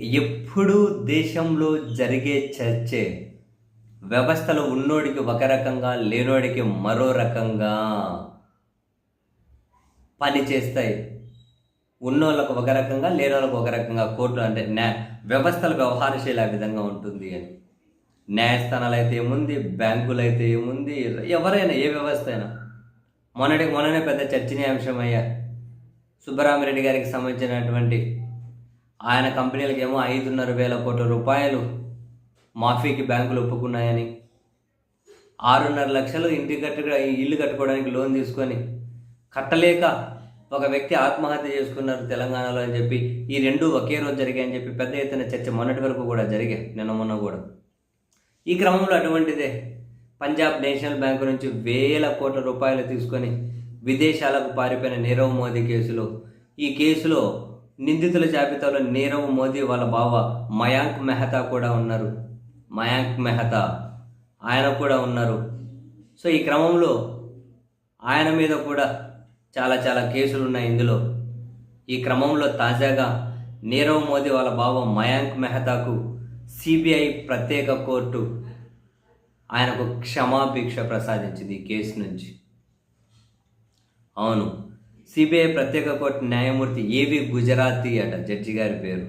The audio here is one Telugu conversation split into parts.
ఎప్పుడూ దేశంలో జరిగే చర్చే. వ్యవస్థలు ఉన్నోడికి ఒక రకంగా లేనోడికి మరో రకంగా పని చేస్తాయి. ఉన్నోళ్ళకు ఒక రకంగా లేనోళ్ళకు ఒక రకంగా కోర్టు అంటే న్యా వ్యవస్థల వ్యవహారశీల ఆ విధంగా ఉంటుంది అని. న్యాయస్థానాలు అయితే ఏముంది? బ్యాంకులు అయితే ఏముంది? ఎవరైనా ఏ వ్యవస్థ అయినా. మొన్నటికి మొన్ననే పెద్ద చర్చనీయాంశం అయ్యా సుబ్బరామిరెడ్డి గారికి సంబంధించినటువంటి ఆయన కంపెనీలకేమో ఐదున్నర వేల కోట్ల రూపాయలు మాఫీకి బ్యాంకులు ఒప్పుకున్నాయని ఆరున్నర లక్షలు ఇంటి కట్టు ఇల్లు కట్టుకోవడానికి లోన్ తీసుకొని కట్టలేక ఒక వ్యక్తి ఆత్మహత్య చేసుకున్నారు తెలంగాణలో అని చెప్పి ఈ రెండు ఒకే రోజు జరిగాయని చెప్పి పెద్ద ఎత్తున చర్చ మొన్నటి వరకు కూడా జరిగాయి నిన్న మొన్న కూడా. ఈ క్రమంలో అటువంటిదే పంజాబ్ నేషనల్ బ్యాంకు నుంచి వేల కోట్ల రూపాయలు తీసుకొని విదేశాలకు పారిపోయిన నీరవ్ మోదీ కేసులో ఈ కేసులో నిందితుల జాబితాలో నీరవ్ మోదీ వాళ్ళ బావ మయాంక్ మెహతా కూడా ఉన్నారు. మయాంక్ మెహతా. ఆయన కూడా ఉన్నారు. సో ఈ క్రమంలో ఆయన మీద కూడా చాలా చాలా కేసులు ఉన్నాయి ఇందులో. ఈ క్రమంలో తాజాగా నీరవ్ మోదీ వాళ్ళ బావ మయాంక్ మెహతాకు సిబిఐ ప్రత్యేక కోర్టు ఆయనకు క్షమాభిక్ష ప్రసాదించింది ఈ కేసు నుంచి. అవును. సిబిఐ ప్రత్యేక కోర్టు న్యాయమూర్తి ఏవి గుజరాతీ అట జడ్జి గారి పేరు.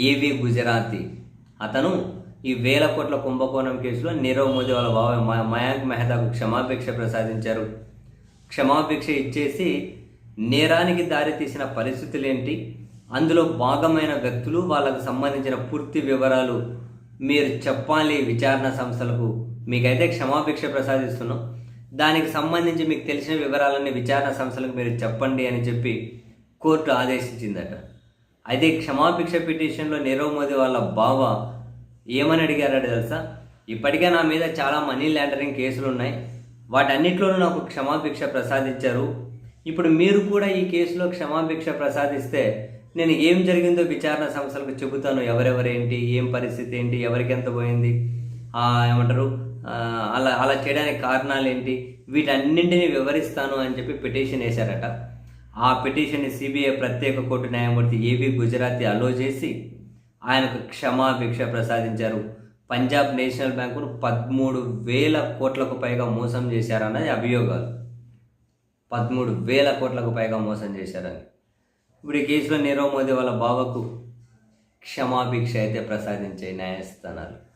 ఏవి గుజరాతీ. అతను ఈ వేల కోట్ల కుంభకోణం కేసులో నీరవ్ మోదీ వాళ్ళ బాబాయ్ మయాంక్ మెహతాకు క్షమాభిక్ష ప్రసాదించారు. క్షమాభిక్ష ఇచ్చేసి నేరానికి దారితీసిన పరిస్థితులు ఏంటి అందులో భాగమైన వ్యక్తులు వాళ్ళకు సంబంధించిన పూర్తి వివరాలు మీరు చెప్పాలి విచారణ సంస్థలకు. మీకైతే క్షమాభిక్ష ప్రసాదిస్తున్నాం. దానికి సంబంధించి మీకు తెలిసిన వివరాలన్నీ విచారణ సంస్థలకు మీరు చెప్పండి అని చెప్పి కోర్టు ఆదేశించిందట. అయితే క్షమాభిక్ష పిటిషన్లో నీరవ్ మోదీ వాళ్ళ బావ ఏమని అడిగారట తెలుసా? ఇప్పటికే నా మీద చాలా మనీ లాండరింగ్ కేసులు ఉన్నాయి. వాటన్నిటిలోనూ నాకు క్షమాభిక్ష ప్రసాదించారు. ఇప్పుడు మీరు కూడా ఈ కేసులో క్షమాభిక్ష ప్రసాదిస్తే నేను ఏం జరిగిందో విచారణ సంస్థలకు చెబుతాను. ఎవరెవరేంటి? ఏం పరిస్థితి ఏంటి? ఎవరికి ఎంత పోయింది? ఏమంటారు? అలా అలా చేయడానికి కారణాలు ఏంటి వీటన్నింటినీ వివరిస్తాను అని చెప్పి పిటిషన్ వేశారట. ఆ పిటిషన్ని సిబిఐ ప్రత్యేక కోర్టు న్యాయమూర్తి ఏవి గుజరాతీ అలో చేసి ఆయనకు క్షమాభిక్ష ప్రసాదించారు. పంజాబ్ నేషనల్ బ్యాంకును పదమూడు వేల కోట్లకు పైగా మోసం చేశారన్నది అభియోగాలు. పదమూడు వేల కోట్లకు పైగా మోసం చేశారని. ఇప్పుడు ఈ కేసులో నీరవ్ మోదీ వాళ్ళ బావకు క్షమాభిక్ష అయితే ప్రసాదించే న్యాయస్థానాలు.